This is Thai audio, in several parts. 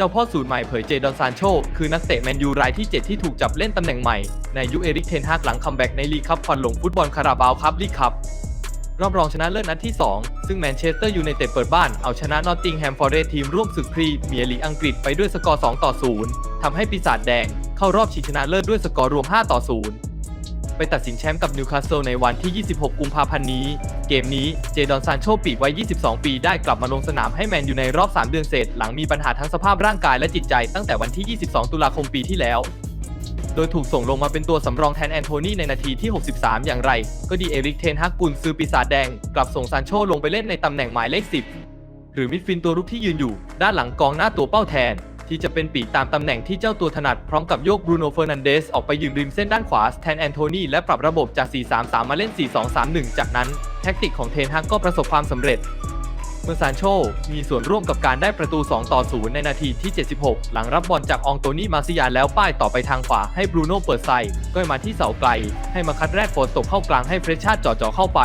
เจ้าพ่อสูตรใหม่เผยเจดอนซานโชคือนักเตะแมนยูรายที่ 7 ที่ถูกจับเล่นตำแหน่งใหม่ ในยุคเอริกเทนฮากหลังคัมแบ็กในลีกคัพควันหลงฟุตบอลคาราบาวครับลีกคัพรอบรองชนะเลิศนัดที่ 2 ซึ่งแมนเชสเตอร์ยูไนเต็ดเปิดบ้านเอาชนะนอตติงแฮมฟอร์เรสทีมร่วมศึกพรีเมียร์ลีกอังกฤษไปด้วยสกอร์ 2 ต่อ 0 ทำให้ปีศาจแดงเข้ารอบชิงชนะเลิศด้วยสกอร์รวม 5 ต่อ 0 ไปตัดสินแชมป์กับนิวคาสเซิลในวันที่ 26 กุมภาพันธ์นี้ เกมนี้เจดอนซานโชปีกวัย 22 ปีได้กลับมาลงสนามให้แมนอยู่ในรอบ 3 เดือนเศษ หลังมีปัญหาทั้งสภาพร่างกายและจิตใจตั้งแต่วันที่ 22 ตุลาคมปีที่แล้ว โดยถูกส่งลงมาเป็นตัวสำรองแทนแอนโทนีในนาทีที่ 63 อย่างไร ก็ดีเอริกเทนฮักกุนซือปีศาจแดง กลับส่งซานโชลงไปเล่นในตำแหน่งหมายเลข 10 หรือมิดฟิลตัวรุกที่ยืนอยู่ ด้านหลังกองหน้าตัวเป้าแทน ที่จะเป็นปีกตามตำแหน่งที่เจ้าตัวถนัดพร้อมกับโยกบรูโน่เฟอร์นันเดสออกไปยืนริมเส้นด้านขวาแทนแอนโทนีและปรับระบบจาก 4-3-3 มาเล่น 4-2-3-1 จากนั้นแท็กติกของเทนฮักก็ประสบความสำเร็จเมื่อซานโชมีส่วนร่วมกับการได้ประตู 2 ต่อ 0 ในนาทีที่ 76 หลังรับบอลจากอองโตนี่มาซิยาแล้วป้ายต่อไปทางขวาให้บรูโน่เปิดไซก็มาที่เสาไกล ให้มาคัดแรกโฟนตกเข้ากลางให้เฟรชชาติจ่อๆเข้าไป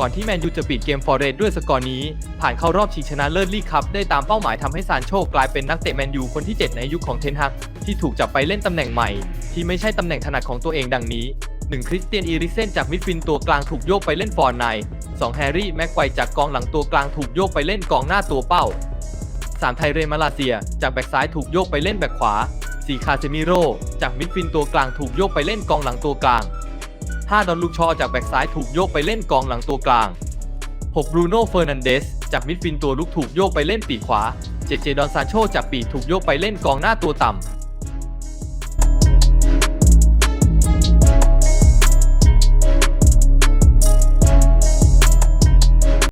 ก่อนที่แมนยูจะปิดเกมฟอร์เรสด้วยสกอร์นี้ ผ่านเข้ารอบชิงชนะเลิศลีกคัพได้ตามเป้าหมายทำให้ซานโชกลายเป็นนักเตะแมนยูคนที่ 7 ในยุคของเทนฮักที่ถูกจับไปเล่นตำแหน่งใหม่ ที่ไม่ใช่ตำแหน่งถนัดของตัวเองดังนี้ 1. คริสเตียนอีริเซนจากมิดฟิลด์ตัวกลางถูกโยกไปเล่นฟอร์ใน 2. แฮร์รี่แม็กไกวจากกองหลังตัวกลางถูกโยกไปเล่นกองหน้าตัวเป้า 3. ไทเรมาลาเซีย จากแบ็กซ้ายถูกโยกไปเล่นแบ็กขวา 4. คาเซมิโร่จากมิดฟิลด์ตัวกลางถูกโยกไปเล่นกองหลังตัวกลาง 5. ดอนลูกชอจากแบ็กซ้ายถูกโยกไปเล่นกองหลังตัวกลาง 6. บรูโน่เฟอร์นันเดสจากมิดฟิลด์ตัวลุกถูกโยกไปเล่นปีกขวา 7. เจดอนซานโชจากปีกถูกโยกไปเล่นกองหน้าตัวต่ำ